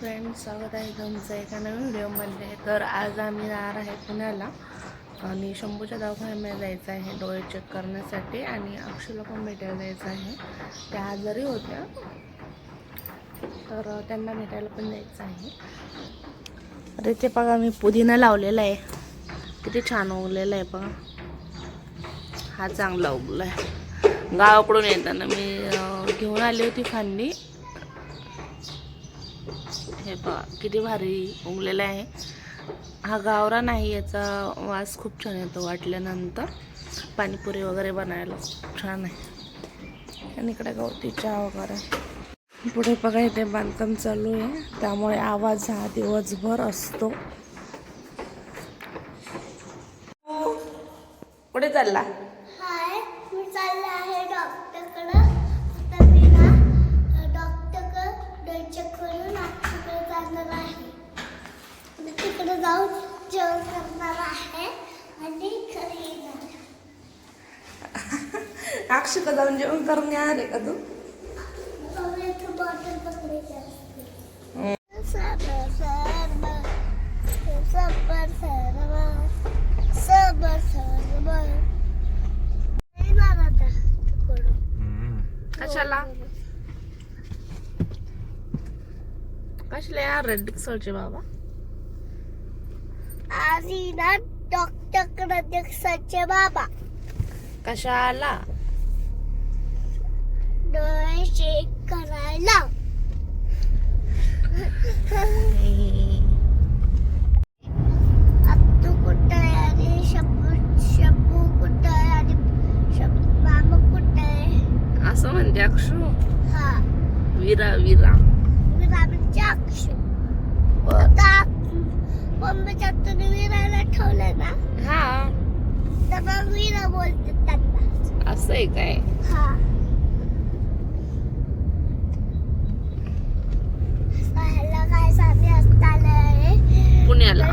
Friend स्वागत आहे तुमचं एका नवीन व्हिडिओमध्ये. तर आज आम्ही जाणार आहे पुण्याला आणि शंभूच्या दवाखान्यामध्ये जायचं आहे डोळे चेक करण्यासाठी आणि अक्षूला पण भेटायला जायचं आहे. त्या आजारी होत्या तर त्यांना भेटायला पण जायचं आहे. अरे ते बघा मी पुदिना लावलेला आहे. किती छान उगलेला आहे बघा. हा चांगला उगला आहे गावाकडून येताना मी घेऊन आली होती फांदी. हे पहा किती भारी उगलेला आहे. हा गावरा नाही याचा वास खूप छान येतो वाटल्यानंतर. पाणीपुरी वगैरे बनायला खूप छान आहे. आणि इकडे गवती चहा वगैरे. पुढे बघा इथे बांधकाम चालू आहे. त्यामुळे आवाज हा दिवसभर असतो. कुठे चालला. अक्षय का जाऊन जेवण करून येणार आहे का तू पाण्याचं बॉटल पकडायची असते सबर सरबर सबर सरबर सबर सरबर येणार डोळे चेक करायला. तू कुठं आहे? आणि शंभू शंभू कुठं आहे? आणि शंभू मामा कुठं आहे? असं म्हणते अक्षू. हा. विरा विरा. विरामांचे अक्षर बर. आता मम्मीच्या तुम्ही विराला ठेवलं ना? हा. तर मग विरा बोलते त्यांना. असं आहे काय? हा. साहेबला काय सांगते असताना पुण्याला.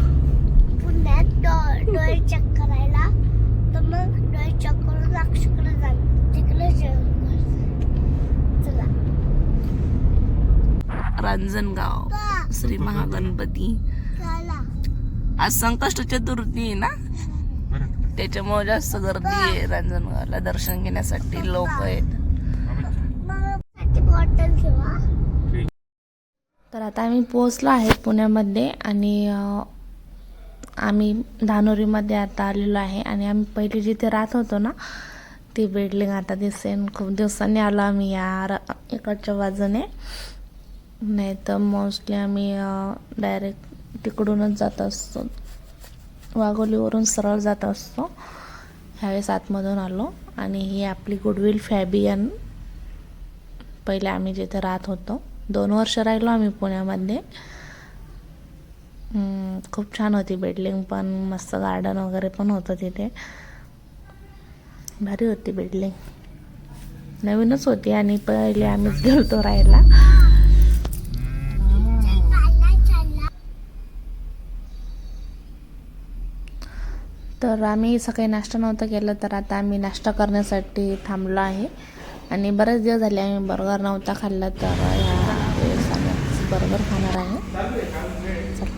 पुण्यात डोळे चेक करायला. तर मग डोळे चेक करून अक्षकडे जा. तिकडे रांजणगाव? श्री महागणपती. आज संकष्ट चतुर्थी आहे ना? त्याच्यामुळे जास्त गर्दी आहे रांजणगावला दर्शन घेण्यासाठी लोक आहेत. तर आता आम्ही पोहोचलो आहे पुण्यामध्ये आणि आम्ही धानोरीमध्ये आता आलेलो आहे आणि आम्ही पहिले जिथे राहत होतो ना ती बिल्डिंग आता दिसेन. खूप दिवसांनी आलो आम्ही या इकडच्या बाजूने. नाही तर मोस्टली आम्ही डायरेक्ट तिकडूनच जात असतो. वाघोलीवरून सरळ जात असतो. ह्यावेळेस आतमधून आलो आणि ही आपली गुडविल फॅबियन पहिले आम्ही जिथे राहत होतो. दोन वर्ष राहिलो आम्ही पुण्यामध्ये. खूप छान होती बिल्डिंग पण मस्त गार्डन वगैरे पण होतं तिथे. भारी होती बिल्डिंग नवीनच होती आणि पहिले आम्हीच गेलतो राहायला. तर आम्ही सकाळी नाश्ता नव्हता केला तर आता आम्ही नाश्ता करण्यासाठी थांबलो आहे. आणि बरेच दिवस झाले आम्ही बर्गर नव्हता खाल्ला तर आम्ही बर्गर खाणार आहे चला.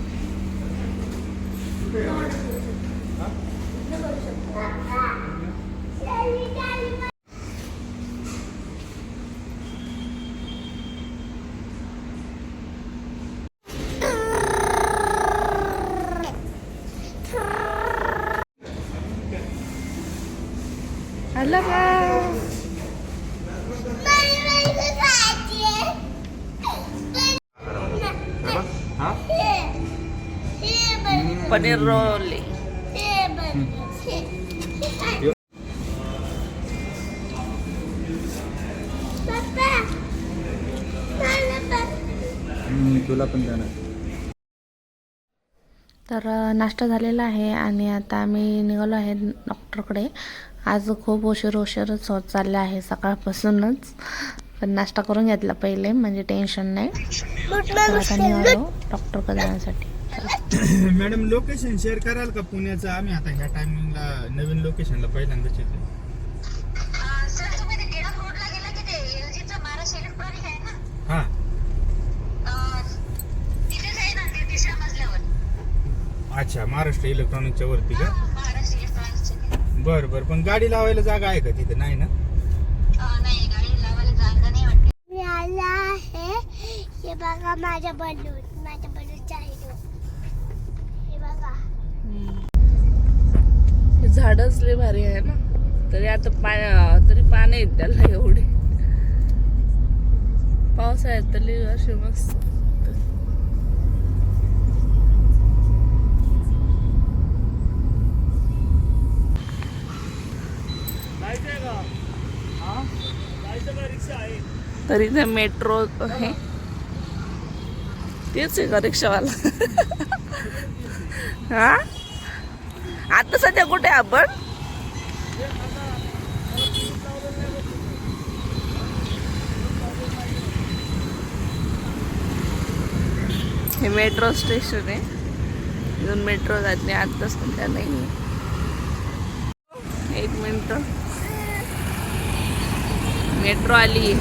आलं का पनीर रोल. तुला पण जाणार. तर नाश्ता झालेला आहे आणि आता आम्ही निघालो आहे डॉक्टरकडे. आज खूप उशीर उशीरच होत चालला आहे सकाळपासूनच. पण नाश्ता करून घेतला पहिले म्हणजे टेन्शन नाही. आता निघालो डॉक्टरकडे जाण्यासाठी. मॅडम लोकेशन शेअर कराल का पुण्याचं? आम्ही आता ह्या टायमिंगला नवीन लोकेशनला पहिल्यांदाच येतो सर तुम्ही ते रोडला गेला की ते एलजीचं महाराष्ट्र इलेक्ट्रॉनिक आहे ना हा. अच्छा महाराष्ट्र इलेक्ट्रॉनिकच्या वरती का? महाराष्ट्र इलेक्ट्रॉनिक्सचे बर बर. पण गाडी लावायला जागा आहे का तिथे? नाही ना? नाही गाडी लावायला जागा नाही वाटते आहे. हे बघा माझ्या बलून माझ्या बलूनच्या आहे हे बघा हे झाडच लय भारी आहे ना. तरी आता पाण्या तरी पाणी आहेत त्याला एवढे. पावसाळ्यात तर लय असे मस्त. तरी ते मेट्रो आहे. तेच आहे का रिक्षावाला? हा? आता सध्या कुठे आपण? हे मेट्रो स्टेशन आहे. इथून मेट्रो जाते आत्ता सध्या नाही एक मिनिट मेट्रो आली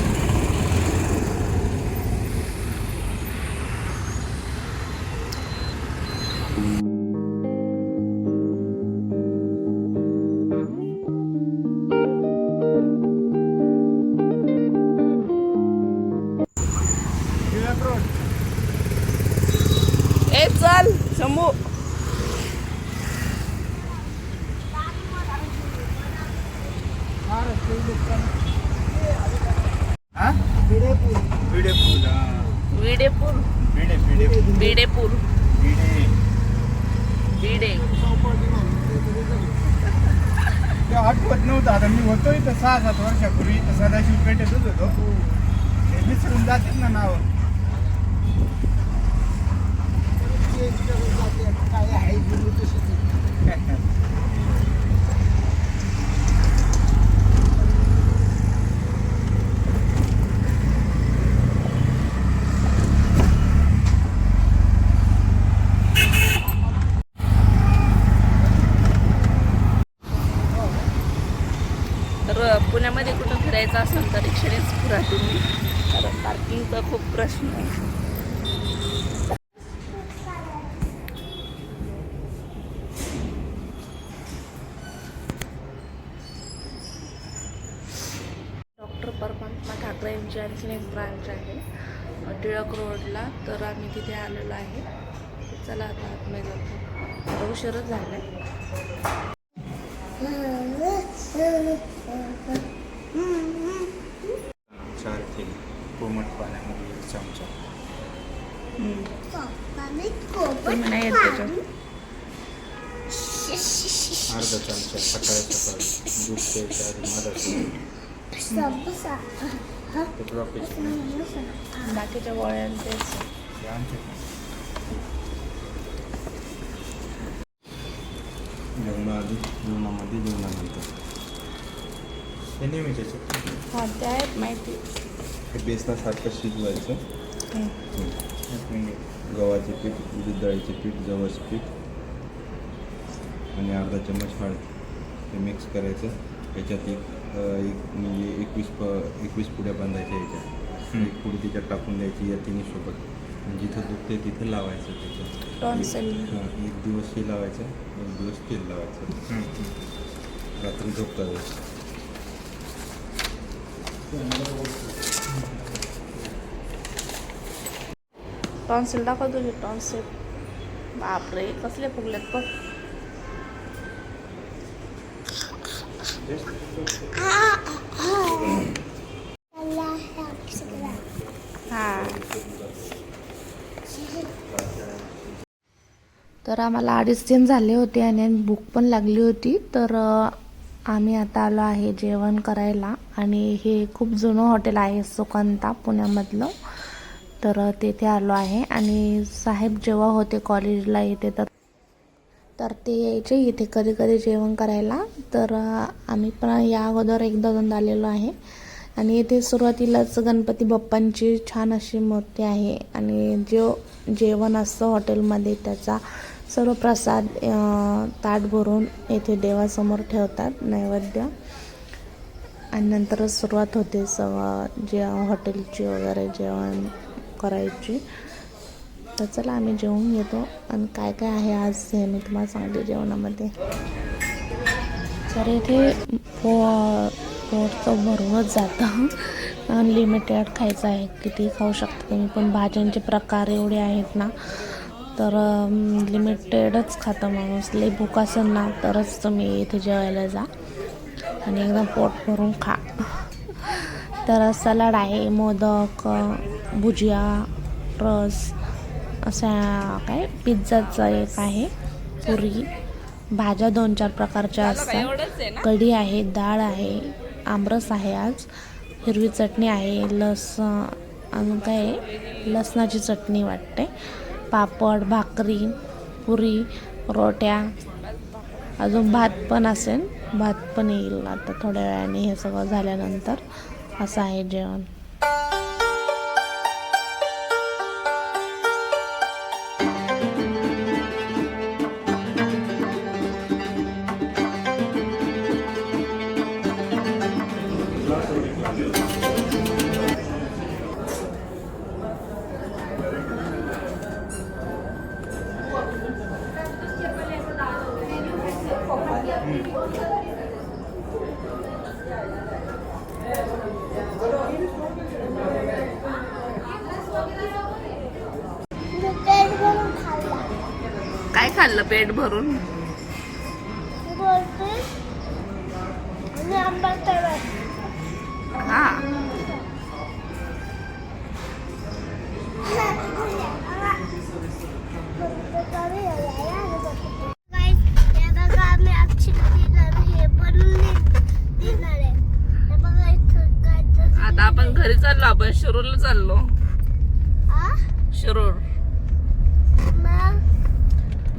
हा बिडेपूर बिडे आठवत नव्हतं आता मी होतो इथं सहा सात वर्षापूर्वी इथं सदाशिव पेठेतच होतो ते विसरून जातील ना नाव काय आहे पुण्यामध्ये कुठं फिरायचं असेल तर रिक्षानेच फिरा तुम्ही कारण पार्किंगचा खूप प्रश्न डॉक्टर परमात्मा ठाकरे यांची आणखीन एक ब्रांच आहे. टिळक रोडला तर आम्ही तिथे आलेलो आहे. चला आता आतमध्ये जातो. आता उशीरच झाला आहे चार थेंब कोमट पाण्यामध्ये एक चमचा तुम्ही नाही येत त्याच्यात. अर्धा चमचा सकाळी सकाळी दूध प्यायच्या आधी मधात समोसा ते ड्रॉपेज बाकीच्या गोळ्यांचे जेवणाआधी जेवणामध्ये जेवणानंतर. हे नेहमीच हा ते आहेत माहिती. हे बेसनासारखं शिजवायचं. गव्हाचे पीठ उडीद डाळीचे पीठ जवस पीठ आणि अर्धा चम्मच हळद हे मिक्स करायचं. याच्यात एक एक म्हणजे एकवीस प एकवीस पुड्या बांधायच्या याच्यात. एक पुडी त्याच्यात टाकून द्यायची या तिन्ही सोबत. आणि जिथं दुखते तिथं लावायचं त्याच्यात. हां एक दिवस हे लावायचं एक दिवस तेल लावायचं. रात्री झोपता टॉन्सिल दाखव तुझे टॉन्सिल? बापरे कसले फुगलेत पण. तर आम्हाला अडीच तीन झाले होते आणि भूक पण लागली होती. तर आम्ही आता आलो आहे जेवण करायला. आणि हे खूप जुनं हॉटेल आहे सुकांता पुण्यामधलं. तर तेथे आलो आहे. आणि साहेब जेव्हा होते कॉलेजला येते तर तर ते यायचे इथे कधी कधी जेवण करायला. तर आम्ही पण या अगोदर एकदा दोनदा आलेलो आहे. आणि इथे सुरुवातीलाच गणपती बाप्पांची छान अशी मूर्ती आहे. आणि जो जेवण असतं हॉटेलमध्ये त्याचा सर्व प्रसाद ताट भरून येथे देवासमोर ठेवतात नैवेद्य. आणि नंतरच सुरुवात होते सगळं जे हॉटेलची वगैरे जेवण करायची. तर चला आम्ही जेवून घेतो. आणि काय काय आहे आज हे मी तुम्हाला सांगते जेवणामध्ये. तर इथे पो पोटचं भरूनच जातं. अनलिमिटेड खायचं आहे. किती खाऊ शकता तुम्ही पण भाज्यांचे प्रकार एवढे आहेत ना तर लिमिटेडच खातं माणूस. लई भूक असेल ना तरच तुम्ही इथे जेवायला जा. आणि एकदम पोट भरून खा. तर सलाड आहे मोदक भुजिया रस असा काय पिझ्झाचा एक आहे पुरी. भाज्या दोन चार प्रकारच्या असतात. कढी आहे डाळ आहे आमरस आहे आज. हिरवी चटणी आहे लस अजून काय लसणाची चटणी वाटते. पापड भाकरी पुरी रोट्या. अजून भात पण असेल. भात पण येईल आता थोड्या वेळाने हे सगळं झाल्यानंतर. असं आहे जेवण. पेट भरून. हा. आता आपण घरी चाललो आपण शिरूरला चाललो. शिरूर.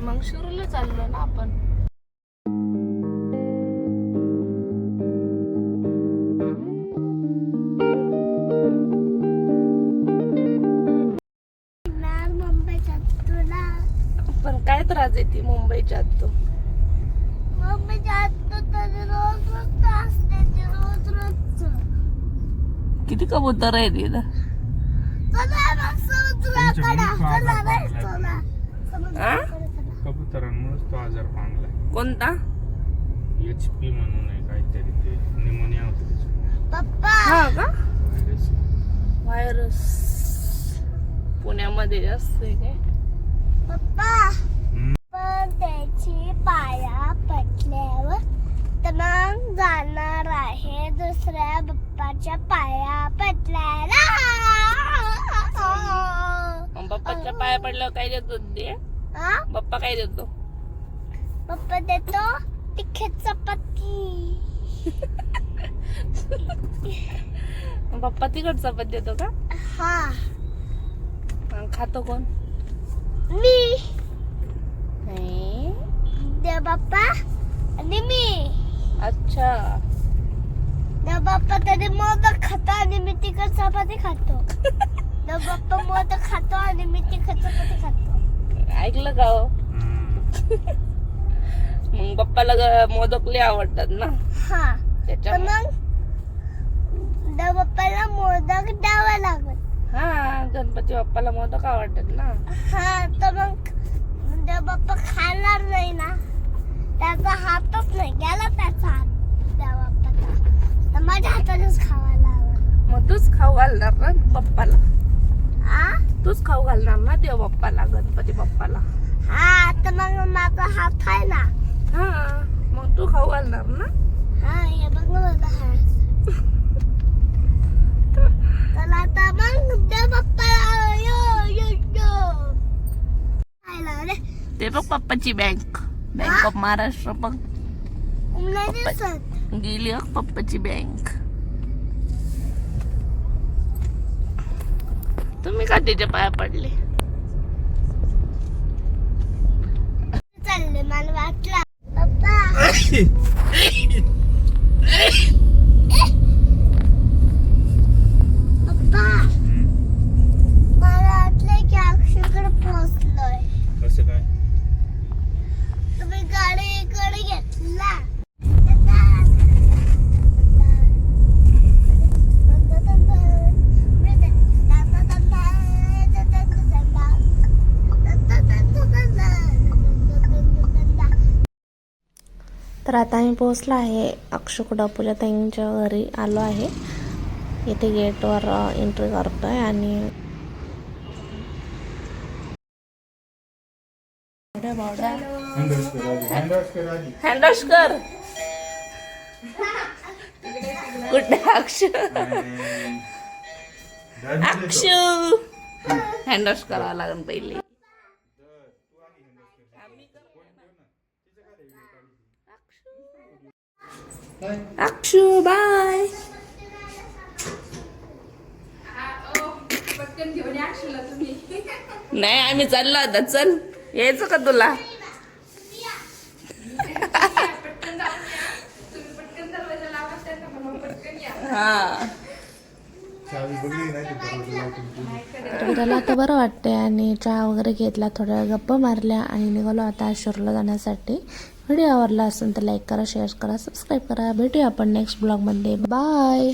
मग शिरूरला चाललो ना आपण. पण काय त्रास येते मुंबईच्या आत तू? मुंबईच्या तर रोज रोज किती कबूतर आहे तिथं चला ना समुद्राकडे. चला रे चला. आ? आजार पांगलाय कोणता? एच पी म्हणून आहे काहीतरी ते निमोनिया होतो पप्पा! हा का? व्हायरस. पुण्यामध्ये जास्त आहे काय? पप्पा. पण त्याची पाया पटल्यावर तर मग जाणार आहे दुसऱ्या बाप्पाच्या पाया पटल्याला बाप्पाच्या पाया पडल्यावर काय देतो ते? हा? बाप्पा काय देतो? पप्पा देतो तिखट चपाती. मग बाप्पा तिकट चपात देतो का? हा. खातो कोण? मी. देव बाप्पा आणि मी. अच्छा. देव बाप्पा तरी मोदक खातो आणि मी तिखट चपाती खातो. देव बाप्पा मोदक खातो आणि मी तिखट चपाती खातो. ऐकलं का हो? हम्म. मग बाप्पाला ग- मोदक लय आवडतात ना. हा. त्याच्यामुळे. मोदक द्यावा लागत हा गणपती बाप्पाला मोदक आवडतात ना. हा तर मग बाप्पा खाणार नाही ना. त्याचा हातच नाही गेला त्याचा हात देव बाप्पाचा तर माझ्या हातानेच खावा लागत मग तूच खाऊ घालणार ना बाप्पाला आ? तूच खाऊ घालणार ना देव बाप्पाला गणपती बाप्पाला. हा तर मग माझा हात आहे ना. हा मग तू खाऊ घालणार ना हा हे बघ ना माझा हात चला आता मग देव बाप्पाला यो यो यो खायला रे ते बघ पप्पाची बँक बँक ऑफ महाराष्ट्र बघ नाही दिसत गेली बघ पप्पाची बँक तुम्ही का त्याच्या पाया पडले चालले मला वाटलं पप्पा पप्पा मला वाटलं की अक्षयकडे पोहोचलोय कसं काय तुम्ही गाडी इकडे घेतला तर आता आम्ही पोहोचला आहे. अक्षकुडा ताईंच्या घरी आलो आहे. इथे गेटवर एंट्री करतोय आणि हँडवॉश कर कुठे अक्षु अक्षु हँडवॉश करावं लागेल पहिले. अक्षु बाय नाही आम्ही चाललो आता. चल यायचं का तुला? हा. चावी बघली नाही ते दरवाजा लावून तर विराला आता बरं वाटतंय आणि चहा वगैरे घेतला थोड्या वेळ गप्पा मारल्या आणि निघालो आता शिरला जाण्यासाठी. व्हिडिओ आवडला असेल तर लाईक करा शेअर करा सबस्क्राईब करा. भेटूया आपण नेक्स्ट ब्लॉगमध्ये बाय